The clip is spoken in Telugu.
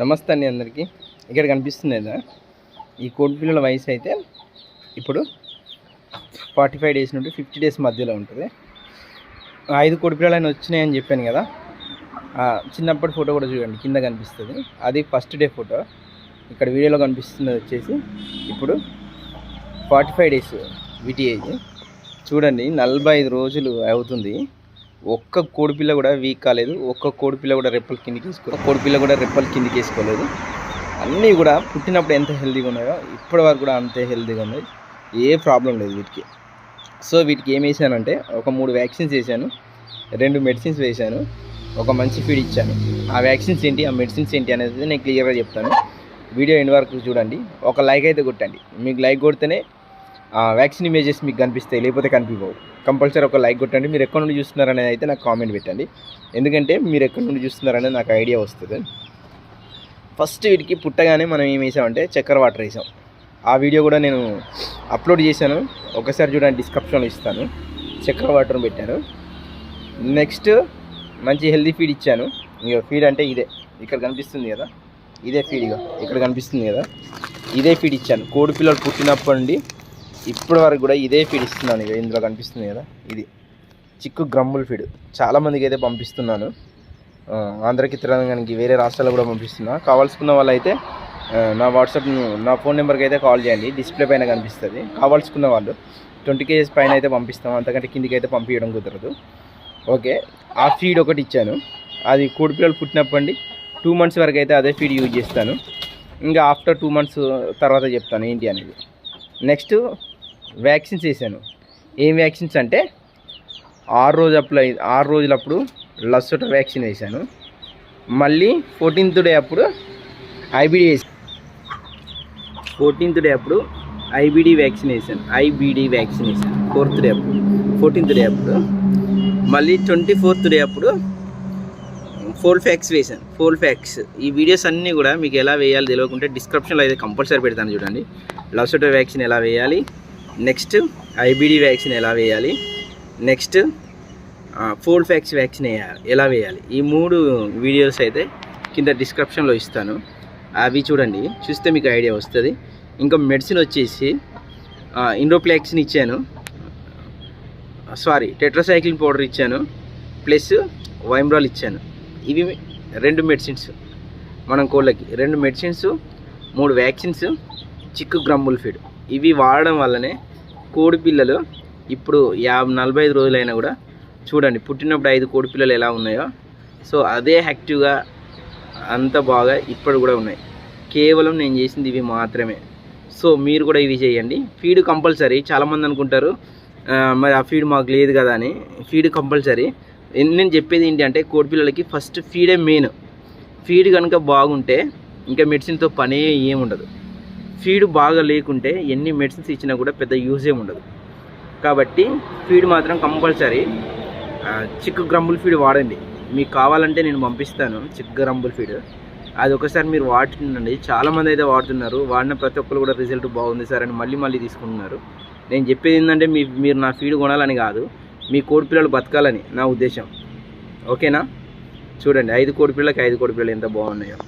నమస్తే అండి అందరికీ. ఇక్కడ కనిపిస్తుంది కదా ఈ కోడి పిల్లల వయసు అయితే ఇప్పుడు ఫార్టీ ఫైవ్ డేస్ నుండి ఫిఫ్టీ డేస్ మధ్యలో ఉంటుంది. ఐదు కోడి పిల్లలు అయినా వచ్చినాయని చెప్పాను కదా. చిన్నప్పటి ఫోటో కూడా చూడండి కింద కనిపిస్తుంది. అది ఫస్ట్ డే ఫోటో. ఇక్కడ వీడియోలో కనిపిస్తున్నది వచ్చేసి ఇప్పుడు ఫార్టీ ఫైవ్ డేస్ వీటి ఏజ్. చూడండి నలభై ఐదు రోజులు అవుతుంది. ఒక్క కోడిపిల్ల కూడా వీక్ కాలేదు. ఒక్క కోడిపిల్ల కూడా రెప్పలు కిందికి వేసుకోలేదు కోడిపిల్ల కూడా రెప్పలు కిందికి వేసుకోలేదు. అన్నీ కూడా పుట్టినప్పుడు ఎంత హెల్తీగా ఉన్నాయో ఇప్పటి వరకు కూడా అంతే హెల్తీగా ఉన్నాయి. ఏ ప్రాబ్లం లేదు వీటికి. సో వీటికి ఏం వేసానంటే ఒక మూడు వ్యాక్సిన్స్ వేసాను. రెండు మెడిసిన్స్ వేశాను ఒక మంచి ఫీడ్ ఇచ్చాను. ఆ వ్యాక్సిన్స్ ఏంటి ఆ మెడిసిన్స్ ఏంటి అనేది నేను క్లియర్గా చెప్తాను. వీడియో ఎండ్ వరకు చూడండి. ఒక లైక్ అయితే కొట్టండి. మీకు లైక్ కొడితేనే వ్యాక్సిన్ ఇమేజెస్ మీకు కనిపిస్తాయి లేకపోతే కనిపించవు కంపల్సరీ ఒక లైక్ కొట్టండి. మీరు ఎక్కడి నుండి చూస్తున్నారనేది అయితే నాకు కామెంట్ పెట్టండి. ఎందుకంటే మీరు ఎక్కడి నుండి చూస్తున్నారనేది నాకు ఐడియా వస్తుంది. ఫస్ట్ వీటికి పుట్టగానే మనం ఏం వేసామంటే చక్కెర వాటర్ వేసాం. ఆ వీడియో కూడా నేను అప్లోడ్ చేశాను. ఒకసారి చూడండి డిస్క్రిప్షన్లో ఇస్తాను. చక్కెర వాటర్ పెట్టాను నెక్స్ట్ మంచి హెల్దీ ఫీడ్ ఇచ్చాను. ఇక ఫీడ్ అంటే ఇదే. ఇక్కడ కనిపిస్తుంది కదా? ఇదే ఫీడ్ ఇక ఇక్కడ కనిపిస్తుంది కదా? ఇదే ఫీడ్ ఇచ్చాను. కోడి పిల్లలు పుట్టినప్పటి నుండి ఇప్పటి వరకు కూడా ఇదే ఫీడ్ ఇస్తున్నాను ఇక. ఇందులో కనిపిస్తుంది కదా. ఇది చిక్కు గ్రమ్ముల్ ఫీడ్ చాలామందికి అయితే పంపిస్తున్నాను. ఆంధ్రకి తెలంగాణకి వేరే రాష్ట్రాల్లో కూడా పంపిస్తున్నా. కావాల్సుకున్న వాళ్ళైతే నా వాట్సాప్ నా ఫోన్ నెంబర్కి అయితే కాల్ చేయండి. డిస్ప్లే పైన కనిపిస్తుంది. కావాల్సుకున్న వాళ్ళు ట్వంటీ కేజీస్ పైన అయితే పంపిస్తాం. అంతకంటే కిందికి అయితే పంపించడం కుదరదు. ఓకే. ఆ ఫీడ్ ఒకటి ఇచ్చాను. అది కోడి పిల్లలు పుట్టినప్పటి టూ మంత్స్ వరకు అయితే అదే ఫీడ్ యూజ్ చేస్తాను. ఇంకా ఆఫ్టర్ టూ మంత్స్ తర్వాత చెప్తాను ఏంటి అనేది. నెక్స్ట్ వ్యాక్సిన్స్ వేసాను ఏం వ్యాక్సిన్స్ అంటే ఆరు రోజు అప్పుడు ఆరు రోజులప్పుడు లస్సోట వ్యాక్సిన్ వేసాను మళ్ళీ ఫోర్టీన్త్ డే అప్పుడు ఐబిడి వేసాను ఫోర్టీన్త్ డే అప్పుడు IBD vaccine IBD IBD vaccine fourth day అప్పుడు ఫోర్టీన్త్ డే అప్పుడు. మళ్ళీ ట్వంటీ ఫోర్త్ డే అప్పుడు ఫోల్ ఫ్యాక్స్ వేసాను ఫోల్ ఫ్యాక్స్. ఈ వీడియోస్ అన్నీ కూడా మీకు ఎలా వేయాలి తెలియకుంటే డిస్క్రిప్షన్లో అయితే కంపల్సరీ పెడతాను చూడండి. లవ్సోటో వ్యాక్సిన్ ఎలా వేయాలి? నెక్స్ట్ ఐబిడి వ్యాక్సిన్ ఎలా వేయాలి? నెక్స్ట్ ఫోల్డ్ ఫ్యాక్స్ వ్యాక్సిన్ వేయాలి ఎలా వేయాలి? ఈ మూడు వీడియోస్ అయితే కింద డిస్క్రిప్షన్లో ఇస్తాను. అవి చూడండి చూస్తే మీకు ఐడియా వస్తుంది. ఇంకా మెడిసిన్ వచ్చేసి ఇండోప్లాక్సిన్ ఇచ్చాను. సారీ టెట్రాసైక్లిన్ పౌడర్ ఇచ్చాను. ప్లస్ వైమ్రాల్ ఇచ్చాను. ఇవి రెండు మెడిసిన్స్ మనం కోళ్ళకి. రెండు మెడిసిన్స్ మూడు వ్యాక్సిన్స్ చిక్కు గ్రమ్ముల్ ఫీడ్. ఇవి వాడడం వల్లనే కోడి పిల్లలు ఇప్పుడు యాభై నలభై ఐదు రోజులైనా కూడా చూడండి పుట్టినప్పుడు ఐదు కోడి పిల్లలు ఎలా ఉన్నాయో. సో అదే యాక్టివ్గా అంత బాగా ఇప్పుడు కూడా ఉన్నాయి. కేవలం నేను చేసింది ఇవి మాత్రమే. సో మీరు కూడా ఇవి చేయండి. ఫీడ్ కంపల్సరీ చాలామంది అనుకుంటారు మరి ఆ ఫీడ్ మాకు లేదు కదా అని. Feed compulsory. నేను చెప్పేది ఏంటి అంటే కోడి పిల్లలకి ఫస్ట్ ఫీడే మెయిన్. ఫీడ్ కనుక బాగుంటే ఇంకా మెడిసిన్తో పనే ఏముండదు. ఫీడ్ బాగా లేకుంటే ఎన్ని మెడిసిన్స్ ఇచ్చినా కూడా పెద్ద యూజే ఉండదు. కాబట్టి ఫీడ్ మాత్రం కంపల్సరీ చిక్కు గ్రంబుల్ ఫీడ్ వాడండి. మీకు కావాలంటే నేను పంపిస్తాను చిక్కు గ్రంబుల్ ఫీడ్. అది ఒకసారి మీరు వాడుతుండండి. చాలామంది అయితే వాడుతున్నారు. వాడిన ప్రతి ఒక్కరు కూడా రిజల్ట్ బాగుంది సార్ అని మళ్ళీ మళ్ళీ తీసుకుంటున్నారు. నేను చెప్పేది ఏంటంటే మీ మీరు నా ఫీడ్ కొనాలని కాదు మీ కోడి పిల్లలు బతకాలని నా ఉద్దేశం. ఓకేనా? చూడండి ఐదు కోడి పిల్లలకి ఐదు కోడి పిల్లలు ఎంత బాగున్నాయో.